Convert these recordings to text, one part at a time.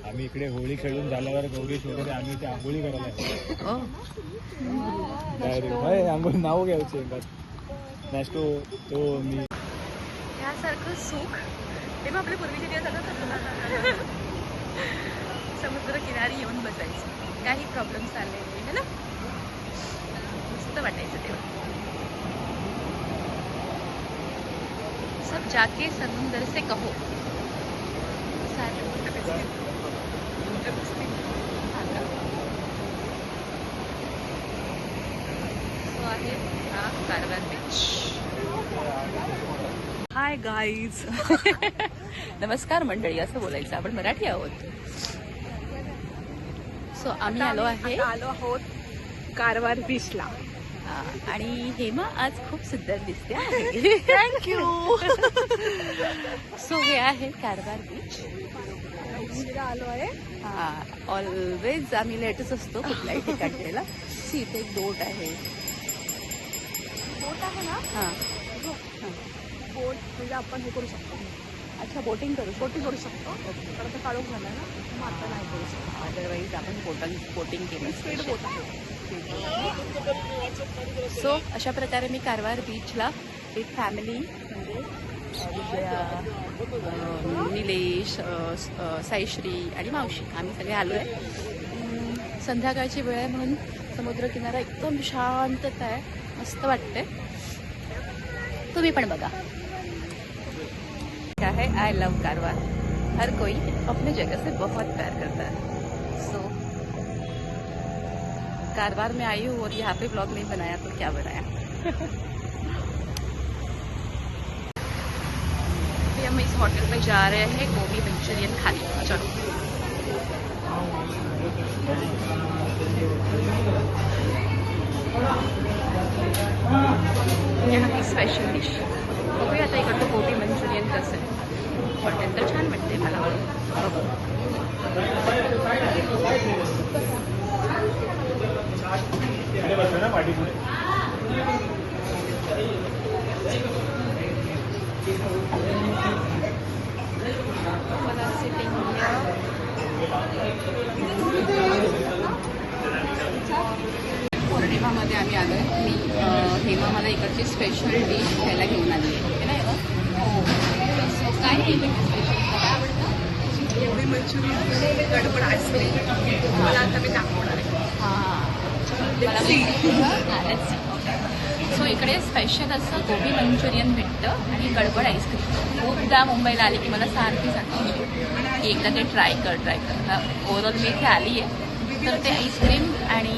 आम्ही इकडे होळी खेळून झाल्यावर गौरीश वगैरे आम्ही इथे आंघोळी करायला होय आंघोळी नाव घ्यायचे नाश्तो तो मी. यासारखं सुख. तेव्हा आपल्या पूर्वीचे दिवस आता समुद्रकिनारी येऊन बसायचं. काही प्रॉब्लेम्स आले नाही है ना? मस्त वाटायचं तेव्हा. सब जाके समुंदर से कहो. आहे हाय गाईज नमस्कार मंडळी असं बोलायचं. आपण मराठी आहोत. सो आम्ही आलो आहे. आलो आहोत कारवार बीचला हा, आणि हेमा आज खूप सुंदर दिसते थँक्यू सो हे आहे कारवार बीच आलो आहे. हा ऑलवेज आम्ही लेटच असतो कुठल्याही ठिकाणी गेला. सी इथे एक बोट आहे. बोट आहे ना? हा. बोट म्हणजे आपण हे करू शकतो. अच्छा बोटिंग करू बोटिंग करू शकतो. पण आता काढून झालं ना मग आता नाही करू शकतो. अदरवाईज आपण बोटिंग बोटिंग केलं. स्पीड बोट आहे सो अशा प्रकारे मी कारवार बीचला विथ फॅमिली म्हणजे निलेश साईश्री आणि मावशी. आम्ही सगळे आलो आहे संध्याकाळची वेळ आहे म्हणून समुद्रकिनारा एकदम शांतता आहे. मस्त वाटते तुम्ही पण बघा. है आई लव कारवार हर कोई अपने जगह से बहुत प्यार करता है। सो so, कारवार में आई हूँ और यहाँ पे ब्लॉग नहीं बनाया तो क्या बनाया? अभी हम इस होटल में जा रहे हैं गोभी मंचूरियन खाने। चलो। यहाँ की स्पेशल डिश बघूया आता इकडचं गोबी मंचुरियन कसं पौर्णिमामध्ये आम्ही आलो आहे मी हेमा मला इकडची स्पेशल डिश खायला घेऊन आली आहे ना हो. काय आहे स्पेशल एवढी मंचुरियन गडबड आईस्क्रीम मला आता मी दाखवणार आहे. सो इकडे स्पेशल असं गोबी मंचुरियन भेटतं आणि गडबड आईस्क्रीम खूपदा मुंबईला आली की मला सारखी सांगायची. की एकदा ते ट्राय कर ट्राय कर. ओव्हरऑल मी इथे आली आहे. तर ते आईस्क्रीम आणि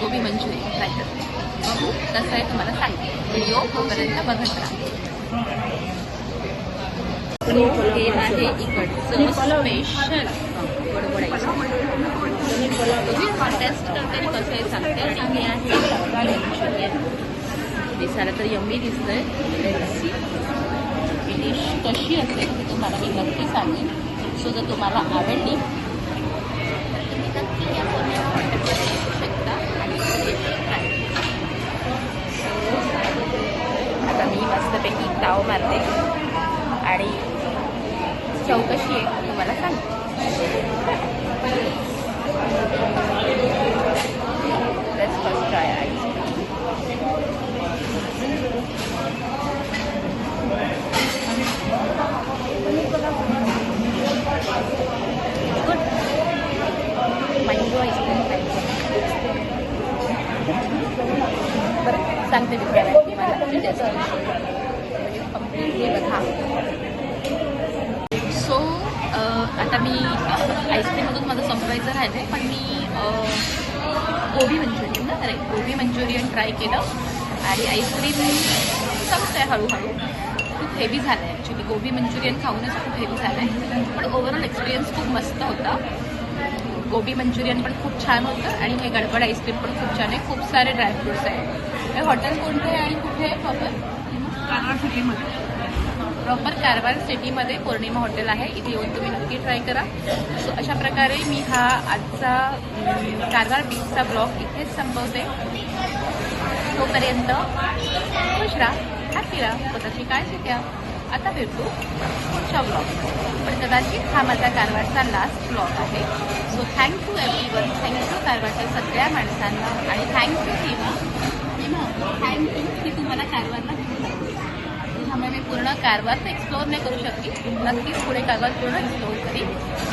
गोबी मंचुरियन ट्राय करते बघू कसं आहे तुम्हाला सांगते. व्हिडिओ तोपर्यंत बघत राहा. हे आहे इकडचं स्पेशल कॉन्टेस्ट करते कसं आहे सांगते. आणि हे आहे दिसायला तर यम्मी दिसतंय. ही डिश कशी असेल हे तुम्हाला मी नक्की सांगेन. सो जर तुम्हाला आवडली तर तुम्ही नक्की या पुणे हॉटेलमध्ये येऊ शकता. आणि. आता मी मस्तपैकी ताव मारते. आणि चौकशी आहे तुम्हाला सांगते Let's first try ice cream. Good. Mango ice cream खायचं. बरं सांगते मी तुम्हाला की मला त्याची टेस्ट म्हणजे कम्प्लिटली बघा सो आता मी आईस्क्रीममधून माझं संपवायचं राहिलं आहे पण मी गोबी मंचुरियन ना करेक्ट गोबी मंचुरियन ट्राय केलं. आणि आईस्क्रीम संपतं आहे हळूहळू. खूप हेवी झालं आहे ॲक्च्युली गोबी मंचुरियन खाऊनच खूप हेवी झालं आहे पण ओव्हरऑल एक्सपिरियन्स खूप मस्त होता. गोबी मंचुरियन पण खूप छान होतं आणि हे गडबड आईस्क्रीम पण खूप छान आहे. खूप सारे ड्रायफ्रुट्स आहे. हे हॉटेल कोणते आहे आणि कुठे आहे प्रॉपर कारवार सिटीमध्ये प्रॉपर कारवार सिटीमध्ये पौर्णिमा हॉटेल आहे. इथे येऊन तुम्ही नक्की ट्राय करा. सो अशा प्रकारे मी हा आजचा कारवार बीचचा ब्लॉग इथेच संपवते. तोपर्यंत खुश राहा हॅपी राहा स्वतःची काळजी घ्या. आता भेटू पुढच्या ब्लॉग पण कदाचित हा माझा कारवारचा लास्ट ब्लॉग आहे. So thank you everyone thank you कारवारच्या सगळ्या माणसांना. आणि थँक्यू हिमा हिमा थँक्यू की तुम्हाला कारवारला त्यामुळे मी पूर्ण कारवार तर एक्सप्लोअर नाही करू शकली नक्कीच पुढे कारवार पूर्ण एक्सप्लोअर करी.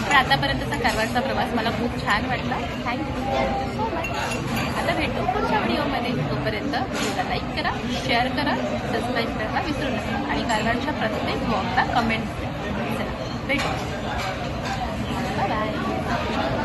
पण आतापर्यंतचा कारवारचा प्रवास मला खूप छान वाटला. थँक्यू सो मच आता भेटू पुढच्या व्हिडिओमध्ये. तोपर्यंत व्हिडिओला लाईक करा शेअर करा सबस्क्राईब करायला विसरू नका. आणि कारवारच्या प्रत्येक ब्लॉगला कमेंट द्या चला भेटू. बाय